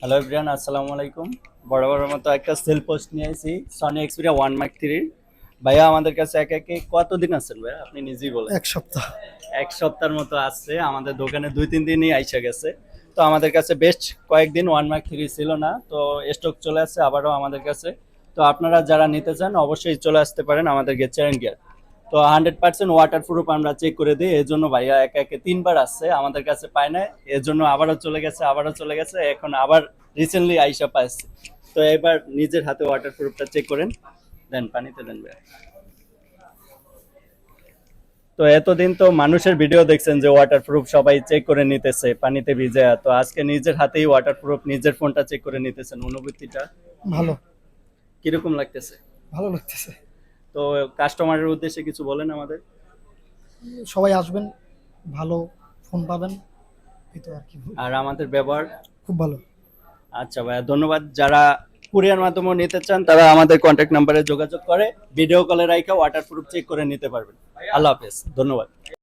Hello everyone আসসালামু আলাইকুম বড় বড় মতো একটা সেল পোস্ট নিয়ে আসি সনি এক্সপিরিয়া ওয়ান মার্ক থ্রির ভাইয়া আমাদের কাছে এক একে কতদিন আছেন ভাইয়া? আপনি নিজেই বলেন। এক সপ্তাহ। এক সপ্তাহের মতো আসছে আমাদের দোকানে দুই তিন দিনই আইসা গেছে। তো আমাদের কাছে বেশ কয়েকদিন ওয়ান মার্ক থ্রি ছিল না। তো স্টক চলে আসছে আবারও আমাদের কাছে। তো আপনারা যারা নিতে চান অবশ্যই চলে আসতে পারেন আমাদের গেচারেন গিয়ার তো হান্ড্রেড পার্সেন্ট ওয়াটার প্রুফ আমরা চেক করে দিই এর জন্য ভাইয়া একে একে তিনবার আসছে আমাদের কাছে পায় না এর জন্য আবারও চলে গেছে আবারও চলে গেছে এখন আবার রিসেন্টলি আইসা পাইছে তো এবার নিজের হাতে ওয়াটার প্রুফটা চেক করেন দেন পানিতে দেন ভাইয়া। তো এতদিন তো মানুষের ভিডিও দেখছেন যে ওয়াটার প্রুফ সবাই চেক করে নিতেছে পানিতে ভিজে তো আজকে নিজের হাতেই ওয়াটার প্রুফ নিজের ফোনটা চেক করে নিতেছেন অনুভূতিটা? ভালো। কীরকম লাগতেছে? ভালো লাগতেছে। তো কাস্টমারের উদ্দেশ্যে কিছু বলেন আমাদের। সবাই আসবেন ভালো ফোন পাবেন এই তো আর কি। আর আমাদের ব্যবহার? খুব ভালো। আচ্ছা ভাইয়া ধন্যবাদ। যারা কুরিয়ার মাধ্যমে নিতে চান তারা আমাদের কন্ট্যাক্ট নাম্বারে যোগাযোগ করে ভিডিও কলে রাইখা ওয়াটার প্রুফ চেক করে নিতে পারবেন। আল্লাহ হাফেজ ধন্যবাদ।